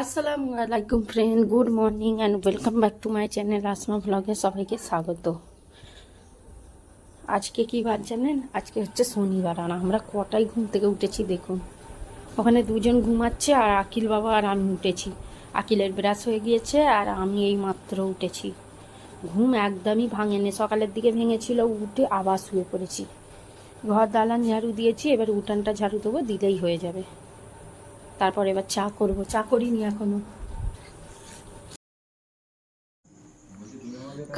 আসসালামু আলাইকুম friend good morning and welcome back to my channel Asma ব্লগে সবাইকে স্বাগত। আজকে কি বার জানেন? আজকে হচ্ছে শনিবার আর আমরা কটায় ঘুম থেকে উঠেছি দেখুন। ওখানে দুজন ঘুমাচ্ছে আর আকিল বাবা আর আমি উঠেছি। আকিলের ব্রাশ হয়ে গিয়েছে আর আমি এই মাত্র উঠেছি। ঘুম একদমই ভাঙেনি, সকালের দিকে ভেঙেছিল, উঠে আবার শুয়ে পড়েছি। ঘর দালান ঝাড়ু দিয়েছি, এবার উঠানটা ঝাড়ু দেবো, দিলেই হয়ে যাবে। তারপর এবার চা করব। চা করিনি এখনও।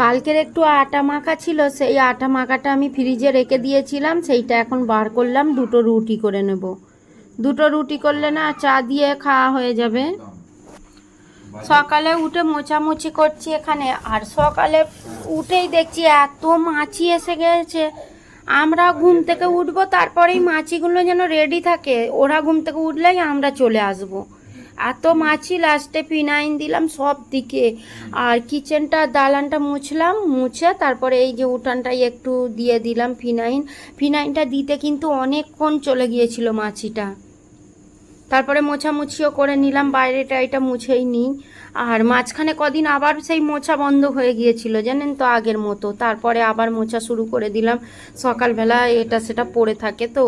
কালকের একটু আটা মাখা ছিল, সেই আটা মাখাটা আমি ফ্রিজে রেখে দিয়েছিলাম, সেইটা এখন বার করলাম, দুটো রুটি করে নেব। দুটো রুটি করলে না চা দিয়ে খাওয়া হয়ে যাবে। সকালে উঠে মোছামুছি করছি এখানে, আর সকালে উঠেই দেখছি এত মাছি এসে গেছে। আমরা ঘুম থেকে উঠবো তারপরেই মাছিগুলো যেন রেডি থাকে। ওরা ঘুম থেকে উঠলেই আমরা চলে আসব। এত মাছি লাস্টে ফিনাইন দিলাম সব দিকে। আর কিচেনটা দালানটা মুছলাম, মুছে তারপরে এই যে উঠানটাই একটু দিয়ে দিলাম ফিনাইন ফিনাইনটা দিতে কিন্তু অনেকক্ষণ চলে গিয়েছিল মাছিটা। তারপরে মোছামুছিও করে নিলাম, বাইরেটা এটা মুছেই নিই। আর মাঝখানে কদিন আবার সেই মোছা বন্ধ হয়ে গিয়েছিল, জানেন তো, আগের মতো। তারপরে আবার মোছা শুরু করে দিলাম। সকালবেলা এটা সেটা পড়ে থাকে তো।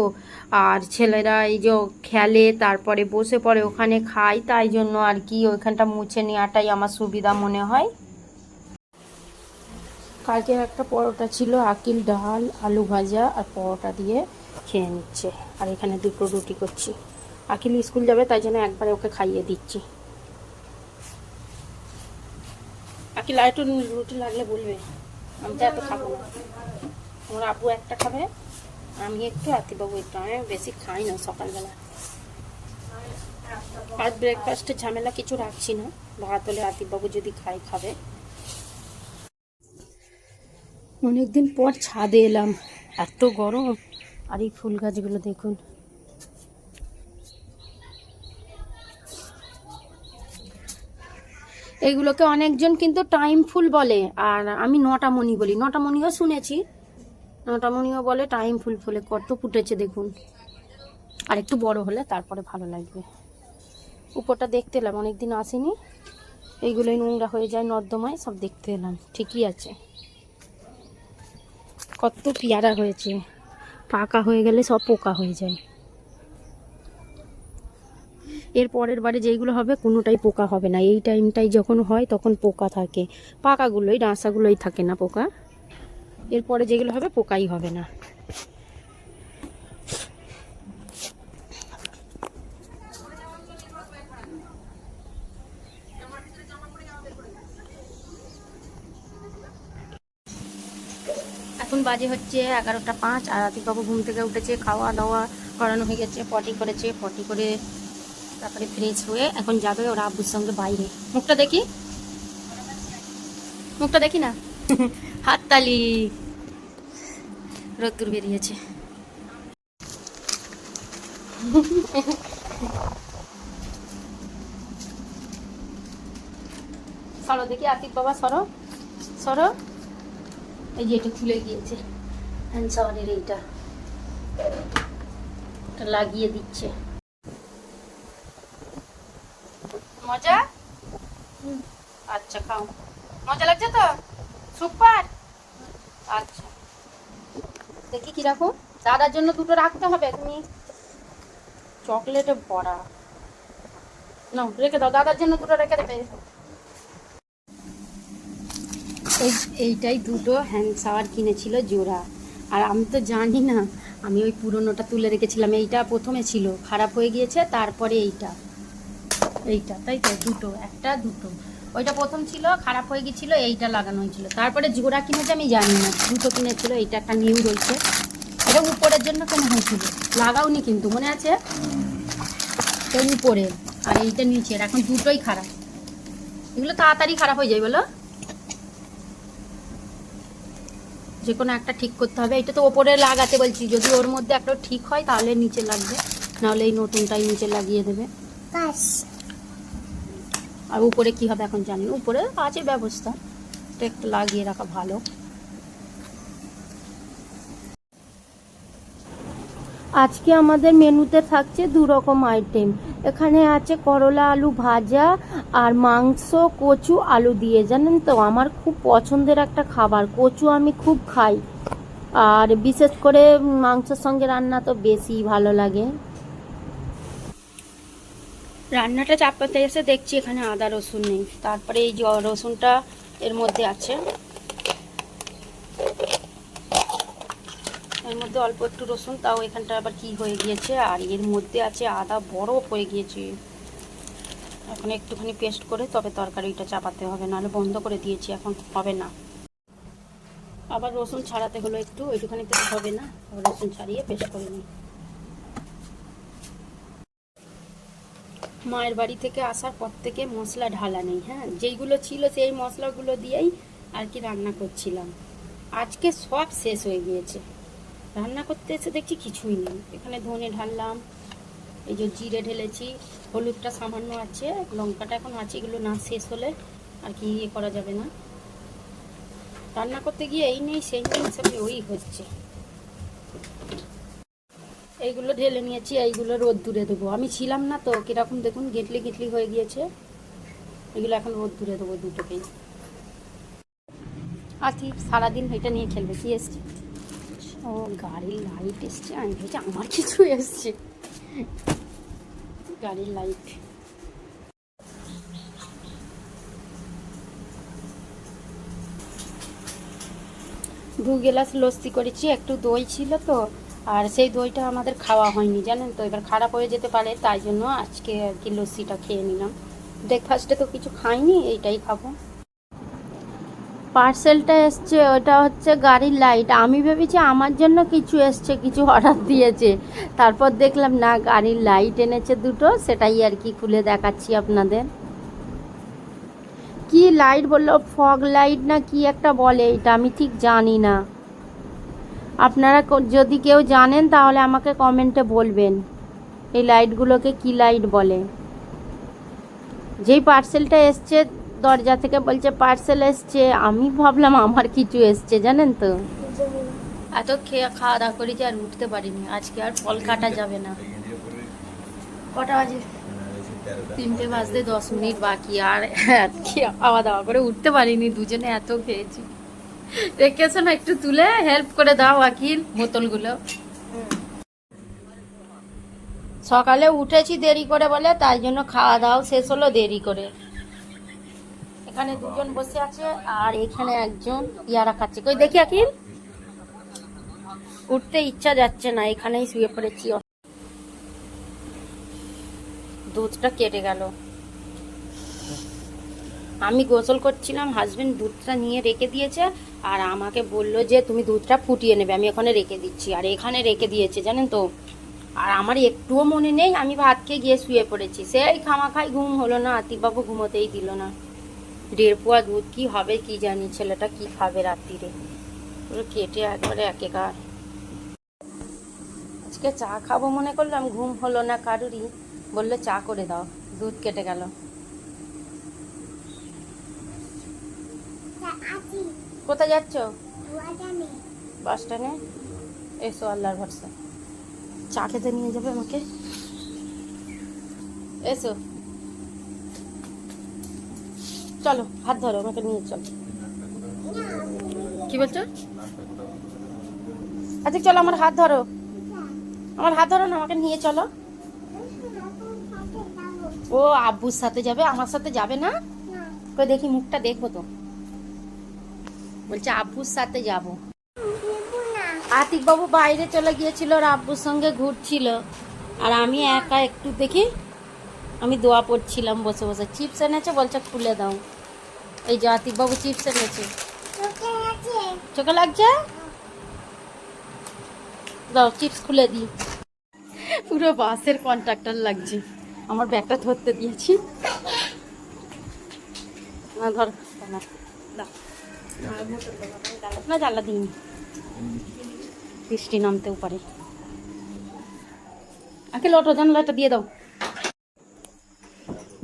আর ছেলেরা এই যে খেলে, তারপরে বসে পড়ে, ওখানে খায় তাই জন্য আর কি ওইখানটা মুছে নেওয়াটাই আমার সুবিধা মনে হয়। কালকে একটা পরোটা ছিল, আকিল ডাল, আলু ভাজা আর পরোটা দিয়ে খেয়ে নিচ্ছে। আর এখানে দুটো রুটি করছি। আকিল স্কুল যাবে, তাই জন্য একবারে ওকে খাইয়ে দিচ্ছি। আকিল, আর একটু রুটি লাগলে বলবে। আমি তো এত খাব না। আমার আব্বু একটা খাবে, আমি একটু, আতিবাবু একটু। আমি বেশি খাই না সকালবেলা। আর ব্রেকফাস্টে ঝামেলা কিছু রাখছি না। ভাত হলে আতিবাবু যদি খাই খাবে। অনেকদিন পর ছাদে এলাম। এত গরম। আর এই ফুল গাছগুলো দেখুন। এইগুলোকে অনেকজন কিন্তু টাইম ফুল বলে। আর আমি নটা মণি বলি। নটা মণিও শুনেছি। নটা মণিও বলে টাইম ফুল ফুলে কত ফুটেছে দেখুন। আর একটু বড় হলে তারপরে ভালো লাগবে। উপরটা দেখতে এলাম, অনেকদিন আসেনি। এইগুলোই নোংরা হয়ে যায়, নর্দমায় সব দেখতে এলাম। ঠিকই আছে। কত পেয়ারা হয়েছে। পাকা হয়ে গেলে সব পোকা হয়ে যায়। এর পরের বারে যেইগুলো হবে কোনোটাই পোকা হবে না। এই টাইমটাই যখন হয় তখন পোকা থাকে। পাকাগুলোই, ডাঁসাগুলোই থাকে না পোকা। এরপরে যেগুলো হবে পোকাই হবে না। এখন বাজে হচ্ছে এগারোটা পাঁচ। আর আতিকবাবু ঘুম থেকে উঠেছে, খাওয়া দাওয়া করানো হয়ে গেছে, পটি করেছে, পটি করে তারপরে ফ্রেশ হয়ে এখন যাবে ওরা আব্বুর সঙ্গে বাইরে। মুখটা দেখি? মুখটা দেখি না? হাততালি। রোদ্দুর বেরিয়েছে। সরো দেখি, আতিক বাবা, সরো। সরো। এই যে এটা খুলে গিয়েছে। এইটা। লাগিয়ে দিচ্ছে। মজা? আচ্ছা খাও। মজা লাগছে তো? সুপার। আচ্ছা। দেখি কি রাখো। দাদার জন্য দুটো রাখতে হবে, তুমি চকলেটে ভরা। না রেখে দাও, দাদার জন্য দুটো রেখে দেবে। এই, এইটাই দুটো হ্যান্ড শাওয়ার কিনেছিল জোড়া। আর আমি তো জানি না, আমি ওই পুরনোটা তুলে রেখেছিলাম, এইটা প্রথমে ছিল, খারাপ হয়ে গিয়েছে, তারপরে এইটা। এইটা, তাই তো? দুটো, একটা, দুটো। ওইটা প্রথম ছিল, খারাপ হয়ে গেছিল এইটা লাগানো হয়েছিল। তারপরে জোড়া কিনেছে, আমি জানি না। দুটো কিনেছিল, এইটা একটা নিউ রয়েছে। এটা উপরের জন্য কেন হয়েছিল? লাগাওনি কিন্তু, মনে আছে? তো উপরে, আর এইটা নিচের। এখন দুটোই খারাপ। এগুলো তাড়াতাড়ি খারাপ হয়ে যায়, বলো। যে কোনো একটা ঠিক করতে হবে। এটা তো ওপরে লাগাতে বলছি, যদি ওর মধ্যে একটা ঠিক হয়, তাহলে নিচে লাগবে। নাহলে এই নতুনটাই নিচে লাগিয়ে দেবে। আর উপরে কি হবে এখন জানি উপরে আছে ব্যবস্থা। এটা একটু লাগিয়ে রাখা ভালো। আজকে আমাদের মেনুতে থাকছে দু রকম আইটেম এখানে আছে করলা আলু ভাজা আর মাংস, কচু, আলু দিয়ে। জানেন তো, আমার খুব পছন্দের একটা খাবার। কচু আমি খুব খাই। আর বিশেষ করে মাংসের সঙ্গে রান্না তো বেশি ভালো লাগে। রান্নাটা চাপাতে এসে দেখছি এখানে আদা রসুন নেই। তারপরে এই রসুনটা এর মধ্যে আছে। এর মধ্যে অল্প একটু রসুন, তাও এখানটা আবার কি হয়ে গিয়েছে? আর এর মধ্যে আছে আদা বরফ হয়ে গিয়েছে। এখন একটুখানি পেস্ট করে তবে তরকারিটা চাপাতে হবে, নাহলে বন্ধ করে দিয়েছি, এখন হবে না। আবার রসুন ছাড়াতে হলো একটু ওইটুখানি তো হবে না। রসুন ছাড়িয়ে পেস্ট করে নিই। মায়ের বাড়ি থেকে আসার পর থেকে মশলা ঢালা নেই হ্যাঁ? যেইগুলো ছিল সেই মশলাগুলো দিয়েই আর কি রান্না করছিলাম। আজকে সব শেষ হয়ে গিয়েছে। রান্না করতে এসে দেখছি কিছুই নেই। এখানে ধনে ঢাললাম, এই যে জিরে ঢেলেছি, হলুদটা সামান্য আছে, লঙ্কাটা এখন আছে, এগুলো না শেষ হলে আর কি ইয়ে করা যাবে না। রান্না করতে গিয়ে এই নেই, সেই নেই হিসাবে ওই হচ্ছে। এইগুলো ঢেলে নিয়েছি, এইগুলো রোদ দূরে দেবো। আমি ছিলাম না তো, কীরকম দেখুন, গেটলি গেটলি হয়ে গিয়েছে। এগুলো এখন রোদ দূরে দেবো দুটোকেই আছি সারাদিন এটা নিয়ে খেলবে কি এসছে ও, গাড়ির লাইট এসছে। আমি ভেবেছি আমার কিছু এসছে। গাড়ির লাইট দু গ্লাস লস্যি করেছি, একটু দই ছিল তো। আর সেই দইটা আমাদের খাওয়া হয়নি, জানেন তো? এবার খারাপ হয়ে যেতে পারে, তাই জন্য আজকে আর কি লস্যিটা খেয়ে নিলাম। ব্রেকফাস্টে তো কিছু খাইনি, এইটাই খাব। পার্সেলটা এসছে, ওটা হচ্ছে গাড়ির লাইট আমি ভেবেছি আমার জন্য কিছু এসছে, কিছু অর্ডার দিয়েছে। তারপর দেখলাম, না, গাড়ির লাইট এনেছে দুটো, সেটাই আর কি খুলে দেখাচ্ছি আপনাদের। কি লাইট বলল? ফগ লাইট না কি একটা বলে, এটা আমি ঠিক জানি না। আপনারা যদি কেউ জানেন, তাহলে আমাকে কমেন্টে বলবেন। এই লাইটগুলোকে কি লাইট বলে? যেই পার্সেলটা এসছে, দরজা থেকে বলছে, পার্সেল এসছে। আমি ভাবলাম, আমার কিছু এসছে। জানেন তো? এত খেয়ে খাওয়া দাওয়া করেছি আর উঠতে পারিনি। আজকে আর ফল কাটা যাবে না। কটা বাজে? তিনটে বাজতে দশ মিনিট বাকি। আর কি খাওয়া দাওয়া করে উঠতে পারিনি। দুজনে এত খেয়েছি। দেখেছ না? একটু তুলে হেল্প করে দাও, আকিল, বোতলগুলো। সকালে উঠেছি দেরি করে বলে, তাই জন্য খাওয়া দাওয়া শেষ হলো দেরি করে। এখানে দুজন বসে আছে, আর এখানে একজন ইয়ারা খাচ্ছে। কই, দেখি আকিল। উঠতে ইচ্ছা যাচ্ছে না, এখানেই শুয়ে পড়েছি। দুধটা কেটে গেল। আমি গোসল করছিলাম হাজবেন্ড দুধটা নিয়ে রেখে দিয়েছে আর আমাকে বলল যে তুমি দুধটা ফুটিয়ে নেবে, আমি ওখানে রেখে দিচ্ছি আর এখানে রেখে দিয়েছে, জানেন তো। আর আমার একটুও মনে নেই, আমি ভাত খেয়ে গিয়ে শুয়ে পড়েছি। সেই খামা খাই ঘুম হলো না আতিবাবু ঘুমোতেই দিল না। দেড় পোয়া দুধ, কি হবে কি জানি, ছেলেটা কি খাবে রাত্রিরে। পুরো কেটে একবারে একেকার। আজকে চা খাব মনে করলাম, ঘুম হলো না কারুরই। বলল চা করে দাও, দুধ কেটে গেল। কোথায় যাচ্ছ? বাস স্ট্যান্ডে এসো আল্লাহর ভরসা। চা খেতে নিয়ে যাবে আমাকে। এসো। চলো হাত ধরো আমাকে নিয়ে চলো। কি বলছো? আচ্ছা চলো আমার হাত ধরো। আমার হাত ধরো না আমাকে নিয়ে চলো। ও আব্বুর সাথে যাবে আমার সাথে যাবে না? দেখি মুখটা দেখব তো। বলছে আব্বুর সাথে যাব। আতিক বাবু বাইরে চলে গিয়েছিল ওর আব্বুর সঙ্গে ঘুরছিল। আর আমি একা একটু দেখি আমি দোয়া পড়ছিলাম বসে বসে। চিপস এনেছে? বলছে খুলে দাও। এই যে আতিক বাবু চিপস এনেছে। চোখে লাগছে? দাও চিপস খুলে দিই। পুরো বাসের কন্ট্রাক্টর লাগছে। আমার ব্যাগটা ধরতে দিয়েছি। না ধর। না না জানলা দিইনি। বৃষ্টি নামতেও পারে আগে লটো জানলাটা দিয়ে দাও।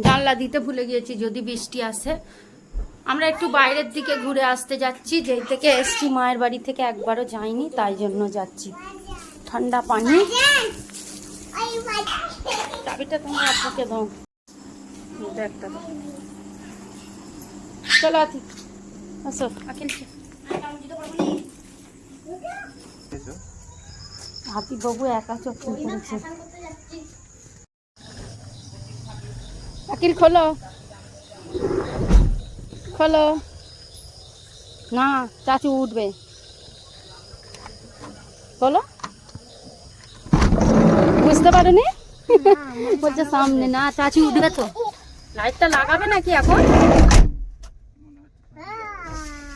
জানলা দিতে ভুলে গিয়েছি, যদি বৃষ্টি আসে। আমরা একটু বাইরের দিকে ঘুরে আসতে যাচ্ছি, যেই থেকে এসছি, মায়ের বাড়ি থেকে একবারও যাইনি, তাই জন্য যাচ্ছি। ঠান্ডা পানি। চাবিটা তোমার আব্বুকে দাও। একটা চলো আতি আসো হাতি বাবু একা চক্কর করেছে আকিল খোলো খোলো না চাচু উঠবে খোলো বুঝতে পারোনি বলছে সামনে না চাচি উঠবে তো লাইটটা লাগাবে নাকি এখন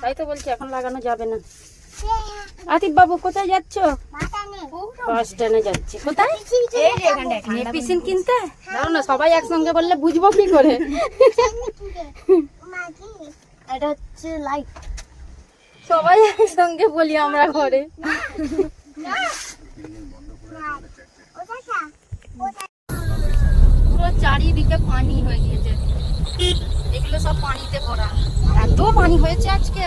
তাই তো বলছি এখন লাগানো যাবে না। আতিফ বাবু কোথায় যাচ্ছ? বাস স্ট্যান্ডে যাচ্ছে। কোথায়? মেপিসিন কিনতে? দাও না সবাই একসঙ্গে বললে বুঝব কি করে? এটা হচ্ছে লাইট সবাই একসঙ্গে বলি আমরা ঘরে। পুরো চারিদিকে পানি হয়ে গিয়েছে। এগুলো সব পানিতে ভরা। এত পানি হয়েছে আজকে।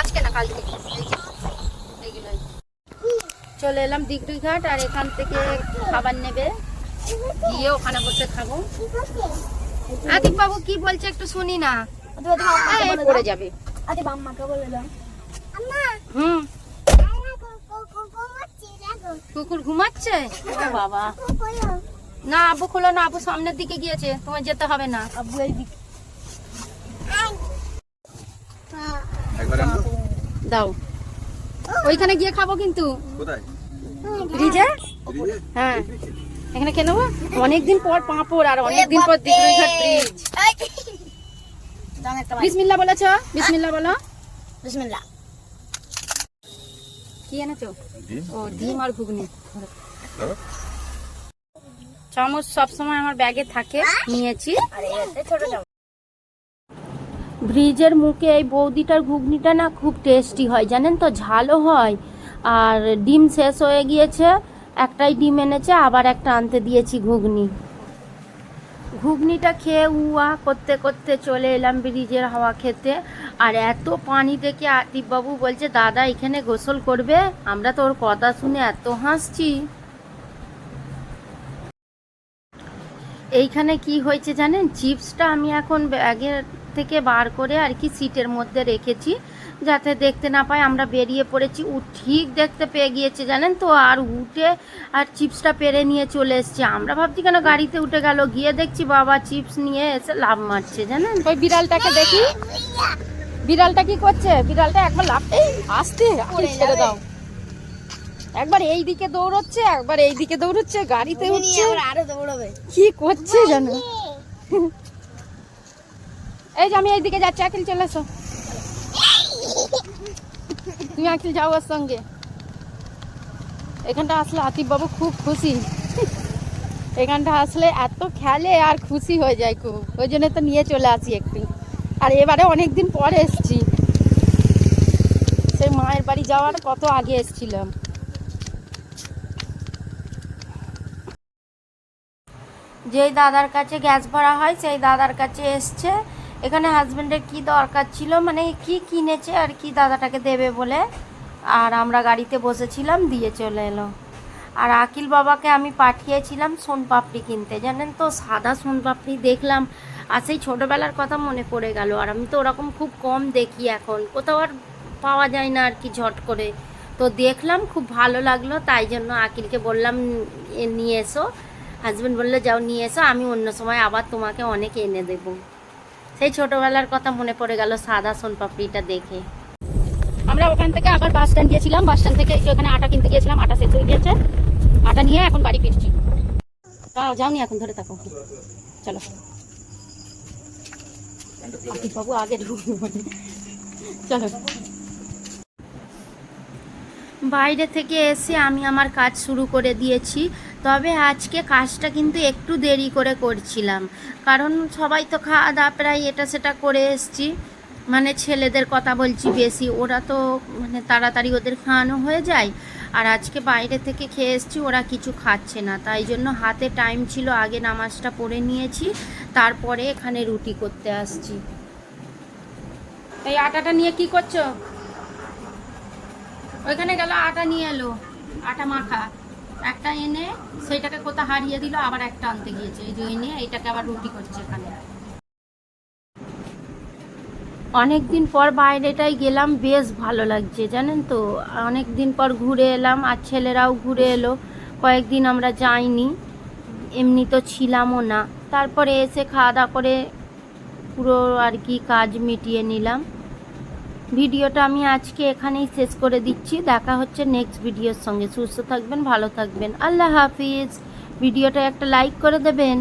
আজকে না কালকে। এই এইগুলোই। চলে এলাম ডিগ্রি ঘাট আর এখান থেকে খাবার নেবে। গিয়ে ওখানে বসে খাব। আদিপ বাবু কি বলছে একটু শুনি না। পড়ে যাবে। বলে দাও। হুম। কুকুর ঘুমাচ্ছে? বাবা। না আবু খোলো না আবু সামনের দিকে গিয়েছে তোমার যেতে হবে না। আব্বু এই দিক। দাও। ওইখানে গিয়ে খাব কিন্তু। কোথায়? ফ্রিজে? ফ্রিজে? হ্যাঁ। এখানে কেন অনেকদিন পর পাঁপড় আর অনেকদিন পর বিসমিল্লা বলেছ? বিসমিল্লা বলো। বিসমিল্লাহ। কি এনেছো? ও ডিম আর ঘুগনি। চামচ সবসময় আমার ব্যাগে থাকে নিয়েছি। ব্রিজের মুখে এই বৌদিটার ঘুগনিটা না খুব টেস্টি হয় জানেন তো? ঝালও হয়। আর ডিম শেষ হয়ে গিয়েছে একটাই ডিম এনেছে আবার একটা আনতে দিয়েছি ঘুগনি। ঘুগনিটা খেয়ে উয়া করতে করতে চলে এলাম ব্রিজের হাওয়া খেতে। আর এত পানি দেখে আতিফবাবু বলছে দাদা এখানে গোসল করবে? আমরা তো ওর কথা শুনে এত হাসছি। এইখানে কি হয়েছে জানেন? চিপসটা আমি এখন ব্যাগের থেকে বার করে আর কি সিটের মধ্যে রেখেছি, যাতে দেখতে না পায়। আমরা বেরিয়ে পড়েছি ও ঠিক দেখতে পেয়ে গিয়েছে জানেন তো? আর উঠে আর চিপসটা পেরে নিয়ে চলে এসছে। আমরা ভাবছি কেন গাড়িতে উঠে গেল? গিয়ে দেখছি বাবা চিপস নিয়ে এসে লাভ মারছে জানেন? ওই বিড়ালটাকে দেখি। বিড়ালটা কি করছে? বিড়ালটা একবার লাভ আসতে ছেড়ে দাও। একবার এই দিকে দৌড়চ্ছে একবার এই দিকে দৌড়চ্ছে গাড়িতে উঠছে। আরও দৌড়াবে। কি করছে জানো এই যে আমি এই দিকে যাচ্ছি আকিল চলে এসো। তুমি আকিল যাও ওর সঙ্গে। এখানটা আসলে আতিফ বাবু খুব খুশি। এখানটা আসলে এত খেলে আর খুশি হয়ে যায় খুব। ওই জন্য তো নিয়ে চলে আসি একটু। আর এবারে অনেকদিন পরে এসছি। সেই মায়ের বাড়ি যাওয়ার কত আগে এসছিলাম। যেই দাদার কাছে গ্যাস ভরা হয়, সেই দাদার কাছে এসছে। এখানে হাজবেন্ডের কি দরকার ছিল? মানে কি কিনেছে আর কি দাদাটাকে দেবে বলে? আর আমরা গাড়িতে বসেছিলাম, দিয়ে চলে এলো। আর আকিল বাবাকে আমি পাঠিয়েছিলাম সোনপাপড়ি কিনতে। জানেন তো, সাদা সোনপাপড়ি দেখলাম, আর সেই ছোটোবেলার কথা মনে পড়ে গেল। আর আমি তো ওরকম খুব কম দেখি এখন। কোথাও আর পাওয়া যায় না আর কি ঝট করে। তো দেখলাম, খুব ভালো লাগল, তাই জন্য আকিলকে বললাম নিয়ে এসো। হাজবেন্ড বলল যাও নিয়ে এসো আমি অন্য সময় আবার তোমাকে অনেক এনে দেব। সেই ছোটবেলার কথা মনে পড়ে গেল সাদা সোনপাপড়িটা দেখে। আমরা ওখান থেকে আবার বাস স্ট্যান্ড গিয়েছিলাম বাস স্ট্যান্ড থেকে ওখানে আটা কিনতে গিয়েছিলাম আটা শেষ হয়ে গিয়েছে। আটা নিয়ে এখন বাড়ি ফিরছি। যাও যাও নি এখন ধরে থাকো। চলো। বাবু আগে চলো। বাইরে থেকে এসে আমি আমার কাজ শুরু করে দিয়েছি। তবে আজকে কাজটা কিন্তু একটু দেরি করে করছিলাম। কারণ সবাই তো খাওয়া দাওয়া প্রায় এটা সেটা করে এসছি। মানে ছেলেদের কথা বলছি বেশি, ওরা তো মানে তাড়াতাড়ি ওদের খাওয়ানো হয়ে যায়। আর আজকে বাইরে থেকে খেয়ে এসছি, ওরা কিছু খাচ্ছে না। তাই জন্য হাতে টাইম ছিল, আগে নামাজটা পড়ে নিয়েছি, তারপরে এখানে রুটি করতে আসছি। এই আটাটা নিয়ে কি করছ? ওইখানে গেল, আটা নিয়ে এলো, আটা মাখা। একটা এনে সেইটাকে কোথাও হারিয়ে দিল, আবার একটা আনতে গিয়েছে। এই যে এনে এটাকে আবার রুটি করছে এখানে। অনেক দিন পর বাইরেটাই গেলাম, বেশ ভালো লাগছে, জানেন তো। অনেক দিন পর ঘুরে এলাম, আর ছেলেরাও ঘুরে এলো। কয়েকদিন আমরা যাইনি, এমনি তো ছিলামও না। তারপরে এসে খাওয়া দাওয়া করে পুরো আর কি কাজ মিটিয়ে নিলাম। ভিডিওটা আমি আজকে এখানেই শেষ করে দিচ্ছি। দেখা হচ্ছে নেক্সট ভিডিওর সঙ্গে। সুস্থ থাকবেন, ভালো থাকবেন। আল্লাহ হাফিজ। ভিডিওটা একটা লাইক করে দেবেন।